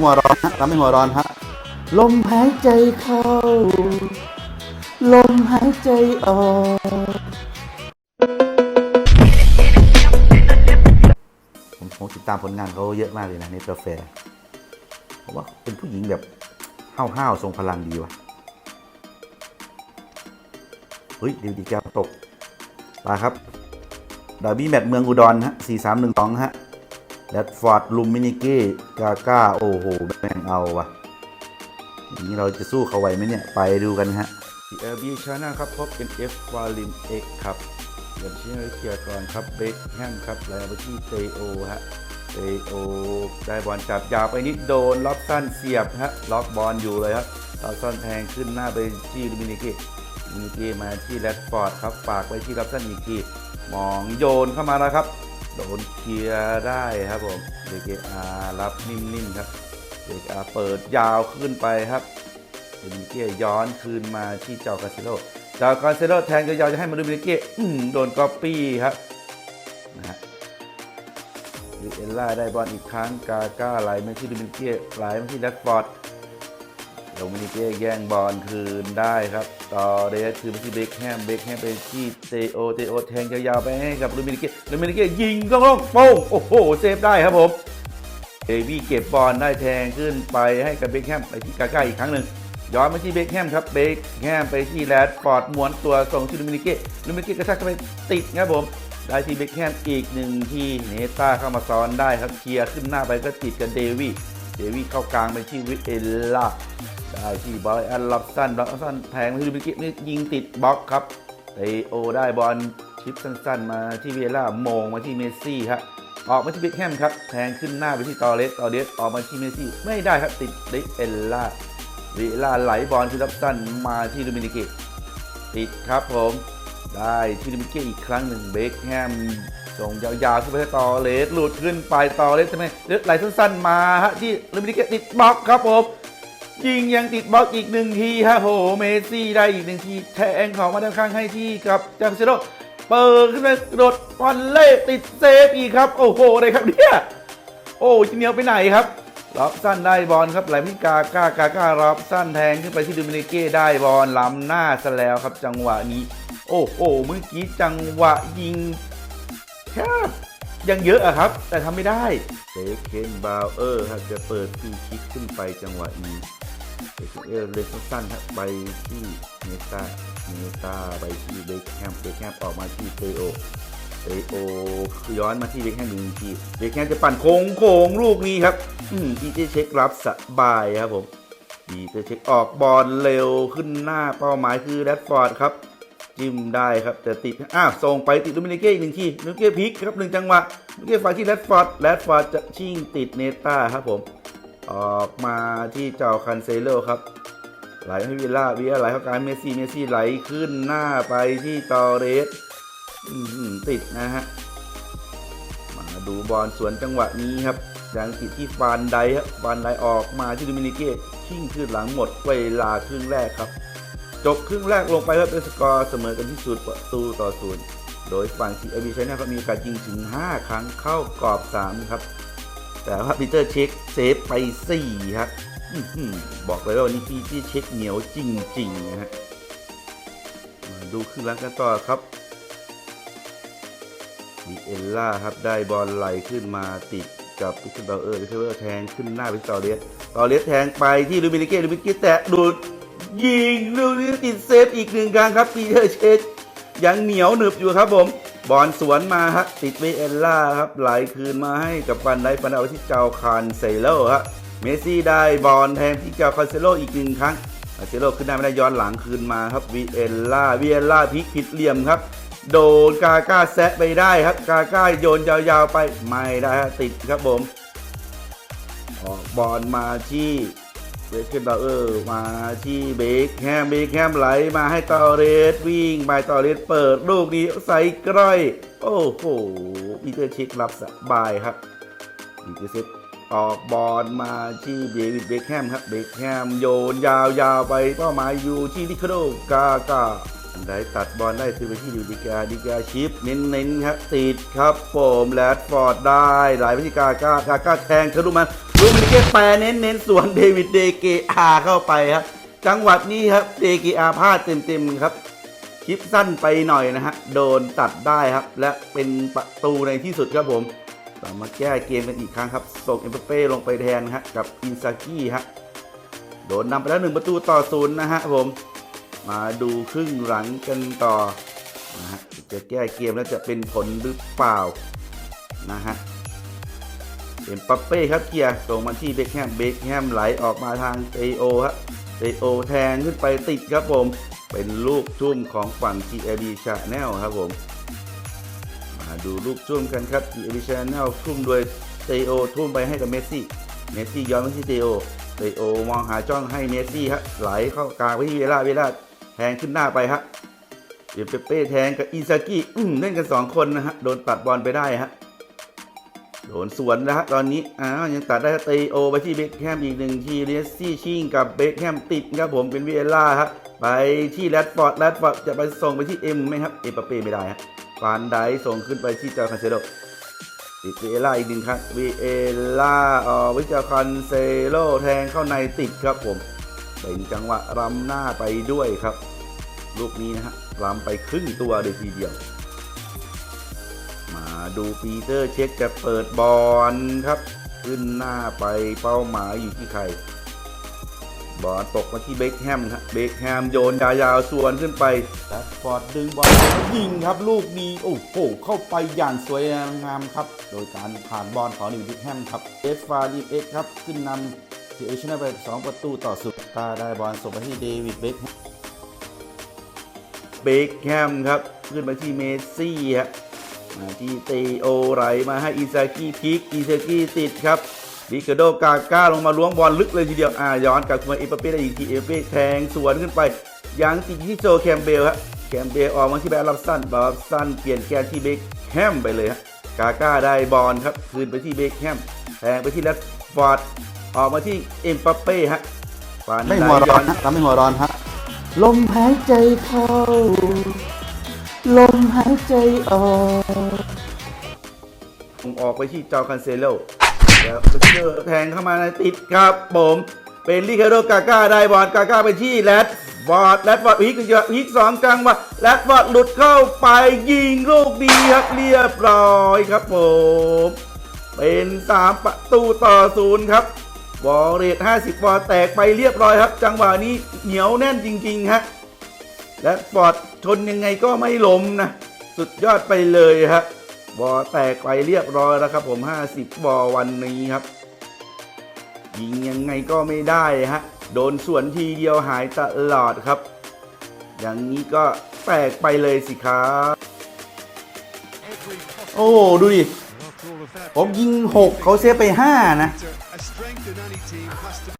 หัวร้อนฮะทำให้หัวร้อนฮะลมหายใจเข้า ลมหายใจออกผมผมติดตามผลงานเขาเยอะมากเลยนะในกาแฟผมว่าเป็นผู้หญิงแบบห้าวๆทรงพลังดีวะเฮ้ยเดี๋ยวดีแกวตกมาครับดาร์บี้แมตช์เมืองอุดรฮะสี่สามหนึ่งสองฮะ แรดฟอร์ดลูมินิเก้กาก้าโอ้โหแม่งเอาวะอย่างนี้เราจะสู้เขาไหวไหมเนี่ย ไปดูกันฮะเออบีชาแนะครับพบเป็น F วาลิม X ครับเดี๋ยวชี้ให้เคลียร์ก่อนครับเบคแฮมครับแล้วไปที่เตโอฮะเตโอได้บอลจับยาวไปนิดโดนล็อกสั้นเสียบฮะล็อกบอลอยู่เลยครับล็อกสั้นแทงขึ้นหน้าไปที่ลูมินิเก้ลูมินิเก้มาที่แรดฟอร์ดครับฝากไว้ที่ล็อกสั้นอีกทีมองโยนเข้ามาแล้วครับ โดนเคลียร์ได้ครับผมเดเกอารับนิ่มๆครับเดเกอาเปิดยาวขึ้นไปครับเดมิเก้ย้อนคืนมาที่เจ้ากาเซโลเจ้ากาเซโลแทงยาวๆจะให้มาดูเดมิเก้โดนก๊อปปี้ครับนะฮะดิเอลล่าได้บอลอีกครั้งกาก้าไหลมาที่ดูมิเก้ไหลมาที่แรดฟอร์ด โดมินิเก้แย่งบอลคืนได้ครับต่อเดสคือไปที่เบคแฮมเบคแฮมไปที่เตโอเตโอแทงยาวๆไปให้กับลูมินิเก้ลูมินิเก้ยิงต้องลงโป้งโอ้โหเซฟได้ครับผมเอวี่เก็บบอลได้แทงขึ้นไปให้กับเบคแฮมไปที่กาก้าอีกครั้งหนึ่งย้อนมาที่เบคแฮมครับเบคแฮมไปที่แรดฟอร์ดม้วนตัวส่งที่ลูมินิเก้ลูมินิเก้กระชากเข้าไปติดครับผมได้ที่เบคแฮมอีกหนึ่งทีเนต้าเข้ามาซ้อนได้ครับเคลียร์ขึ้นหน้าไปก็ติดกับเดวี่เดวี่เข้ากลางไปที่วิเอลล่า ได้ที่บอลแอนล็อบสั้นล็อบสั้นแทงมาที่ลูมินิเก้นี่ยิงติดบล็อกครับเตโอได้บอลชิปสั้นๆ มาที่วิเอล่าโมงมาที่เมสซี่ครับออกมาที่เบคแฮมครับแทงขึ้นหน้าไปที่ตอเลสตอเลสออกมาที่เมสซี่ไม่ได้ครับติดดิเอลล่าวิเอล่าไหลบอลที่ล็อบสั้นมาที่ลูมินิก้ติดครับผมได้ที่ลูมินิก้อีกครั้งหนึ่งเบคแฮมส่งยาวๆขึ้นไปที่ตอเลสหลุดขึ้นไปตอเลสใช่ไหมเลือดไหลสั้นๆมาฮะที่ลูมินิก้ติดบล็อกครับผม ยิงยังติดบล็อกอีกหนึ่งทีฮะโหเมสซี่ได้อีกหนึ่งทีแทงของมาด้านข้างให้ที่กับจางเซโรเปิดขึ้นไปกระโดดบอลเล่ติดเซฟอีกครับ โอ้โหเลยครับเนี่ยโอ้จิเหนียวไปไหนครับรับสั้นได้บอลครับไหลมิกาก้ากาก้ารับสั้นแทงขึ้นไปที่ดูมิเนเก้ได้บอลล้ำหน้าซะแล้วครับจังหวะนี้ โอ้โหเมื่อกี้จังหวะยิงแคบยังเยอะอะครับ แต่ทำไม่ได้เซเคนบาวเออร์ครับจะเปิดฟรีคิกขึ้นไปจังหวะนี้ เอเอลเลยสั้นๆครับไปที่เนต้าเนต้าไปที่เบคแฮมเบคแฮมออกมาที่เตโอเตโอย้อนมาที่เบคแฮมหนึ่งทีเบคแฮมจะปั่นโค้งโค้งลูกนี้ครับดีเจเช็ครับสบายครับผมดีเจเช็คออกบอลเร็วขึ้นหน้าเป้าหมายคือแรดฟอร์ดครับจิ้มได้ครับ แต่ติดอ้าวส่งไปติดลูมินิเก้อีกหนึ่งทีลูมินิเก้พลิกครับหนึ่งจังหวะลูมินิเก้ฝ่ายที่แรดฟอร์ดแรดฟอร์ดจะชิ่งติดเนต้าครับผม ออกมาที่เจ้าคันเซโลครับ ไหลให้วิลล่าวิลล่าไหลเข้ากลางเมสซี่เมสซี่ไหลขึ้นหน้าไปที่ตอเรสติดนะฮะ มาดูบอลสวนจังหวะนี้ครับยังติดที่ฟานไดครับฟานไดออกมาที่ดูมินิเก้ชิ่งขึ้นหลังหมดเวลาครึ่งแรกครับ จบครึ่งแรกลงไปครับเป็นสกอร์เสมอกันที่ศูนย์ประตูต่อศูนย์โดยฝั่งทีเอบีใช้นะครับมีกาสยิงถึง 5 ครั้งเข้ากรอบ 3 ครับ แต่ว่าปีเตอร์เช็คเซฟไป4ครับอื้อหือบอกเลยว่าวันนี้พี่ที่เช็คเหนียวจริงๆนะฮะมาดูครึ่งหลังกันต่อครับดีเอลล่าครับได้บอลไหลขึ้นมาติดกับพิคเบลเออร์พิคเบลแทงขึ้นหน้าไปที่ตอเลียสตอเลียสแทงไปที่ลูมินิเก้ลูมินิเก้แตะดูดยิงลูกนี้ติดเซฟอีกหนึ่งครั้งครับปีเตอร์เชคยังเหนียวหนึบอยู่ครับผม บอลสวนมาฮะติดเวเอลล่าครับไหลคืนมาให้กับฟันไดฟันเอาที่เจ้าคานเซโลฮะเมสซี่ได้บอลแทนที่เจ้าคานเซโลอีกหนึ่งครั้งคานเซโลขึ้นได้ไม่ได้ย้อนหลังคืนมาครับวีเอลล่าวีเอลล่าพลิกผิดเหลี่ยมครับ โดนกาก้าแซะไปได้ครับกาก้าโยนยาวๆไปไม่ได้ติดครับผมออกบอลมาที่ เบคเคนบาเออร์มาที่เบคแฮมเบคแฮมไหลมาให้ตอเรสวิ่งไปตอเรสเปิดลูกนี้ใส่กร้อย โอ้โหปีเตอร์เช็ครับสบายครับปีเตอร์เช็คออกบอลมาที่เดวิดเบคแฮมครับเบคแฮมโยนยาวๆไปเป้าหมายอยู่ที่ดิคโดกากาได้ตัดบอลได้คือไปที่ดิดิกาดิกาชิปเน้นๆครับติดครับผมแรดฟอร์ดได้ หลไปที่กากากากาแทงทะลุมัน ลูมินิเก้แปรเน้นเน้นส่วนเดวิดเดเกอาเข้าไปครับ จังหวัดนี้ครับเดเกอาพลาดเต็มๆครับ คลิปสั้นไปหน่อยนะฮะ โดนตัดได้ครับ และเป็นประตูในที่สุดครับผมเรามาแก้เกมกันอีกครั้งครับ ส่งเอ็มเป้ลงไปแทนฮะกับอินซากิฮะ โดนนำไปแล้วหนึ่งประตูต่อศูนย์นะฮะผม มาดูครึ่งหลังกันต่อนะฮะจะแก้เกมแล้วจะเป็นผลหรือเปล่านะฮะ เอ็มปัปเป้ครับเกียร์ส่งมาที่เบคแฮมเบคแฮมไหลออกมาทางเตโอครับเตโอแทงขึ้นไปติดครับผม เป็นลูกทุ่มของฝั่ง TLB Channel ครับผม มาดูลูกทุ่มกันครับ TLB Channel ทุ่มโดยเตโอทุ่มไปให้กับเมสซี่ เมสซี่ย้อนไปที่เตโอเตโอมองหาจ้องให้เมสซี่ครับไหลเข้ากลางไปที่เวลาเวลาแทงขึ้นหน้าไปฮะเอ็มเปเป้แทงกับอิซากิอืมเล่นกันสองคนนะฮะโดนตัดบอลไปได้ฮะ นสวนนะฮะตอนนี้อ้าวยังตัดได้เตโอไปที่เบคแฮมอีกหนึ่งทีเรสซี่ชิงกับเบคแฮมติดครับผมเป็นวีเอล่าครับไปที่แรดฟอร์ดแรดฟอร์ดจะไปส่งไปที่เอ็มไหมครับเอปเป้ไม่ได้ฮะฟานไดส่งขึ้นไปที่เจาคันเซโลติดวีเอล่าอีกหนึ่งครั้งวีเอล่าอ่อวิจาคันเซโลแทงเข้าในติดครับผมเป็นจังหวะรำหน้าไปด้วยครับ ลูกนี้นะฮะรำไปครึ่งตัวเลยทีเดียว ดูปีเตอร์เช็คจะเปิดบอลครับ ขึ้นหน้าไปเป้าหมายอยู่ที่ใครบอลตกมาที่เบคแฮมครับเบคแฮมโยนยาวๆส่วนขึ้นไปแรดฟอร์ดดึงบอลยิงครับลูกนี้โอ้โหเข้าไปอย่างสวยงามครับ โดยการผ่านบอลของนิวเบคแฮมครับเอสฟาดีเอ็กครับขึ้นนำทีเอชนะไป 2 ประตูต่อสุดตาได้บอลส่งไปที่เดวิดเบคเบคแฮมครับ ขึ้นมาที่เมสซี่ฮะมา ที่เตโอไหลมาให้อิซากิพลิกอิซากิติดครับบิกาโดกาก้าลงมาล้วงบอลลึกเลยทีเดียวอ่าย้อนกลับมาเอเปเป้ได้อีกทีเอเป้แทงสวนขึ้นไปยังติดที่โจแคมเบลฮะแคมเบลออกมาที่แบ็คลับสันบับสันเปลี่ยนแกนที่เบคแฮมไปเลยฮะกาก้าได้บอลครับคืนไปที่เบคแฮมแทงไปที่แรดฟอร์ดออกมาที่เอ็มปัปเป้ฮะฟานไม่ด้หัวร้อนย้ฮะทำไม่หัวร้อนฮะลมหายใจเข้า ลมหายใจออกผมออกไปที่จอคันเซโลแล้วเจอแทงเข้ามาในติดครับผม เป็นลิคาโดกาก้าได้บอลกาก้าไปที่แรดฟอดแรดฟอดพิกหนึ่งจังหวะพิกสองจังหวะแรดฟอดหลุดเข้าไปยิงลูกดีครับเรียบร้อยครับผม เป็น3ประตูต่อศูนย์ครับวอลเรต50บอลแตกไปเรียบร้อยครับ จังหวะนี้เหนียวแน่นจริง ๆ ฮะ และฟอร์ดชนยังไงก็ไม่ล้มนะ สุดยอดไปเลยครับบอแตกไปเรียบร้อยแล้วครับผม 50 บอวันนี้ครับ ยิงยังไงก็ไม่ได้ฮะ โดนสวนทีเดียวหายตลอดครับ อย่างนี้ก็แตกไปเลยสิครับ โอ้ดูดิ ผมยิง 6 เขาเซฟไป 5 นะ